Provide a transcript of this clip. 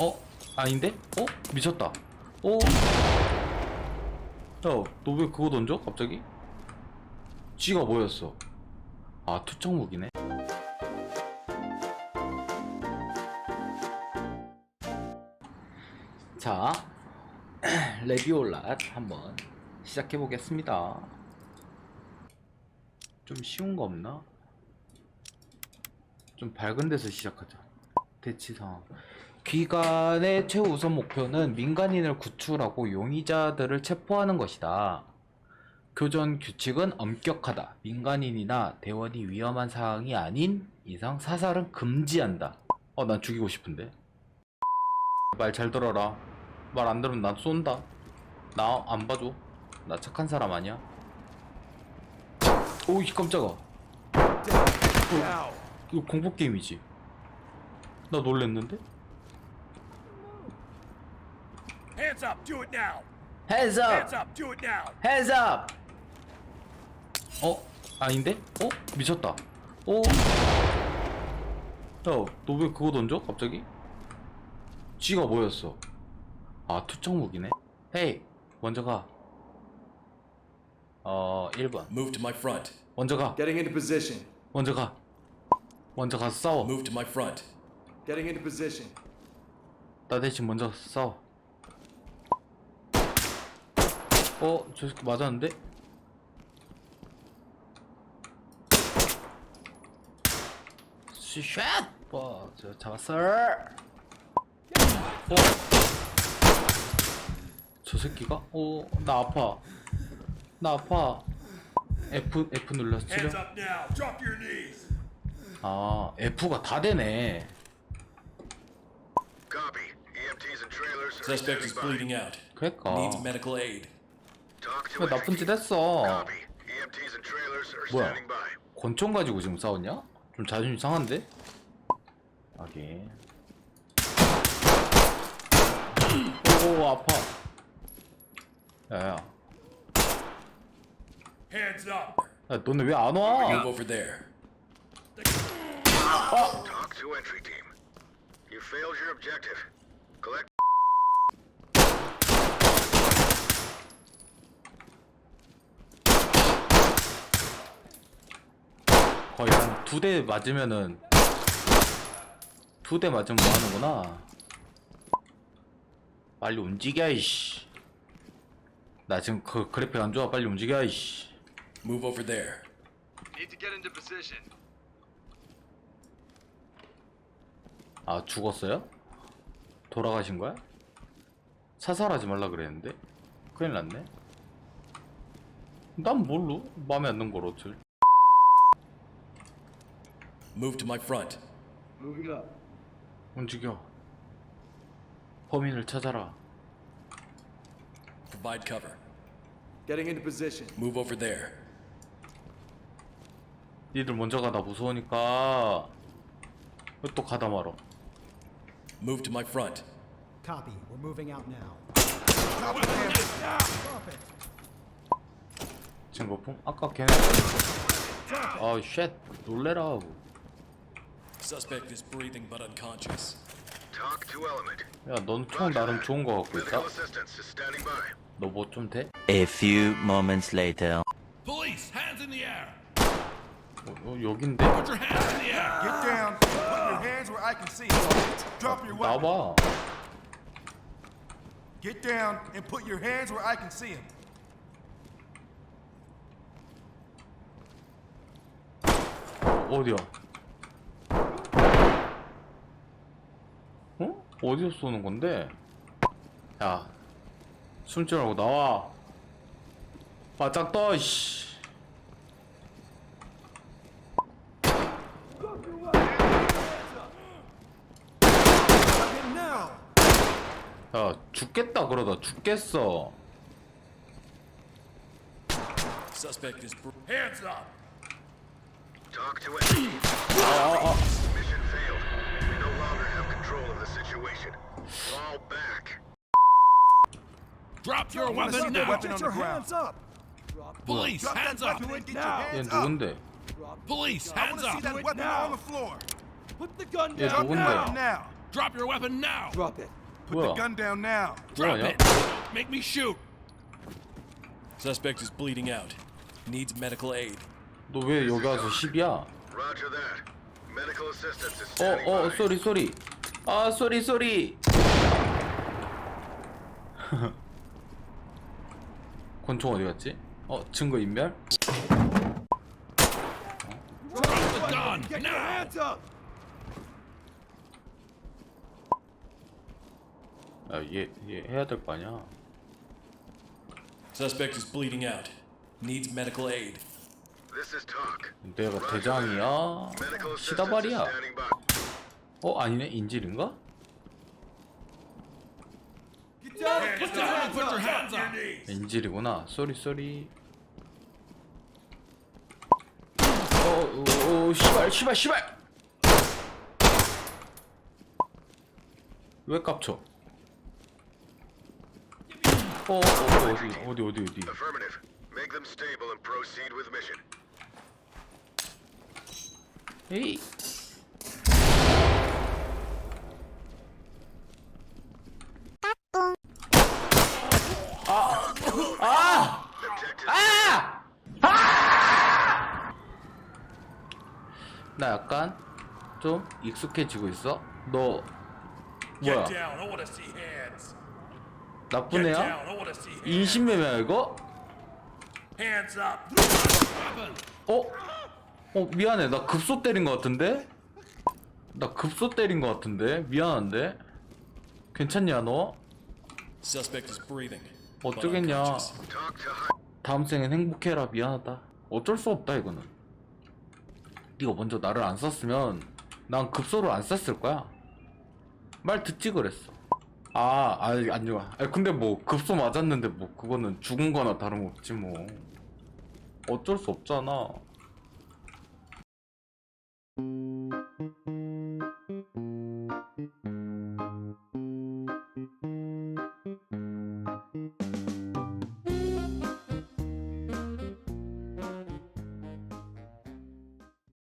어? 아닌데? 어? 미쳤다. 어? 야, 너 왜 그거 던져? 갑자기? 쥐가 뭐였어? 아, 투척 무기네. 자, 레디올랏 한번 시작해 보겠습니다. 좀 쉬운 거 없나? 좀 밝은 데서 시작하자. 대치 상황. 귀관의 최우선 목표는 민간인을 구출하고 용의자들을 체포하는 것이다. 교전 규칙은 엄격하다. 민간인이나 대원이 위험한 사항이 아닌 이상 사살은 금지한다. 어, 난 죽이고 싶은데. 말 잘 들어라. 말 안 들으면 난 쏜다. 나 안 봐줘. 나 착한 사람 아니야. 오이 깜짝아. 어, 이거 공포 게임이지. 나 놀랬는데? Hands up, do it now. Hands Hands up, do it now. Hands up! 어? 아닌데? 어? 미쳤다. 어? 야, 너 왜 그거 던져? 갑자기? 쥐가 뭐였어? 아, 투척 무기네. 헤이, 먼저 가. 어, 1번. Move to my front. 먼저 가. Getting into position. 먼저 가. 먼저 가서 싸워. Move to my front. Getting into position. 나 대신 먼저 싸워. 어, 저 새끼 맞았는데? 샷! 와, 저 잡았어. 어? 저 새끼가? 어, 나 아파. 나 아파. F, F 눌러서 치료? 아, F가 다 되네. Copy. EMTs and trailers Suspect is bleeding out. 그니까. Needs medical aid. 왜 나쁜 짓. 했어. 뭐야? 권총 가지고 지금 싸웠냐? 좀 자존심 상한데? 하긴 오 아파 야야 Hands up. 야 너네 왜안 Move 와? over there. Talk to entry team. You failed your objective. Collect. 거의 한 두 대 맞으면은 두 대 맞으면 뭐 하는구나 빨리 움직여 이씨 나 지금 그 그래픽 안 좋아 빨리 움직여 이씨 Move over there. Need to get into position. 아 죽었어요? 돌아가신 거야? 사살하지 말라 그랬는데 큰일 났네 난 뭘로 마음에 안 드는 걸 어쩔 Move to my front. Moving up. 움직여 범인을 찾아라 Provide cover. Getting into position. Move over there. 니들 먼저 가 나 무서우니까 왜 또 가다 말어 Move to my front. Copy. We're moving out now. 증거품? 아까 걔네 아쉣 놀래라 Suspect is breathing but unconscious. Talk to element. 야넌 총 나름 좋은 거 갖고 있다? Medical assistance is standing by. 너 뭐 좀 돼? A few moments later. Police, hands in the air. 어, 어, 여긴데? Put your hands in the air. Get down. Put your hands where I can see them. Drop your weapon. 나봐 Get down and put your hands where I can see them. 어디야? 어? 어디서 쏘는 건데? 야, 숨지 말고 나와. 바짝 떠, 씨. 야, 죽겠다 그러다 죽겠어. Suspect is br- Hands up. Talk to entry team. 아, 아, Mission failed. control of the situation. Fall back. Drop your I wanna see weapon the now. weapon on the ground. up. Police, Drop hands that up. weapon and get your 아. 얘 hands up. 누군데? Police, I hands want to see up. that weapon on the floor. Put the gun 얘 down 누군데? now. Now. Drop your weapon now. Drop it. Put 뭐야? the gun down now. Drop 뭐야? it. Make me shoot. Suspect is bleeding out. Needs medical aid. 너 왜 여기 와서 10이야? Roger that. Medical assistance is 어, standing 어, by. 쏘리, 쏘리. 아, 쏘리, 쏘리. 권총 어디 갔지? 어, 증거 인멸? Get your hands up! 야, 얘, 얘 해야 될 거 아니야? Suspect is bleeding out. Needs medical aid. This is talk. 내가 대장이야? 시다발이야? 어, 아니네? 인질인가? 인질이구나. 쏘리, 쏘리. 어, 오, 오, 씨발, 씨발, 씨발! 왜 깝쳐? 어, 어, 어, 어디, 어디, 어디, 어디. Affirmative. Make them stable and proceed with mission. 에이. Objective 아! 아! 나 약간 좀 익숙해지고 있어. 너 뭐야? 나쁜 애야? 인신매매야 이거? 어? 어 미안해 나 급소 때린 것 같은데? 나 급소 때린 것 같은데 미안한데? 괜찮냐 너? 어쩌겠냐. 다음 생엔 행복해라 미안하다 어쩔 수 없다 이거는 네가 먼저 나를 안 썼으면 난 급소를 안 썼을 거야. 말 듣지 그랬어. 아 아니 안 좋아. 아니 근데 뭐 급소 맞았는데 뭐 그거는 죽은 거나 다름없지 뭐. 어쩔 수 없잖아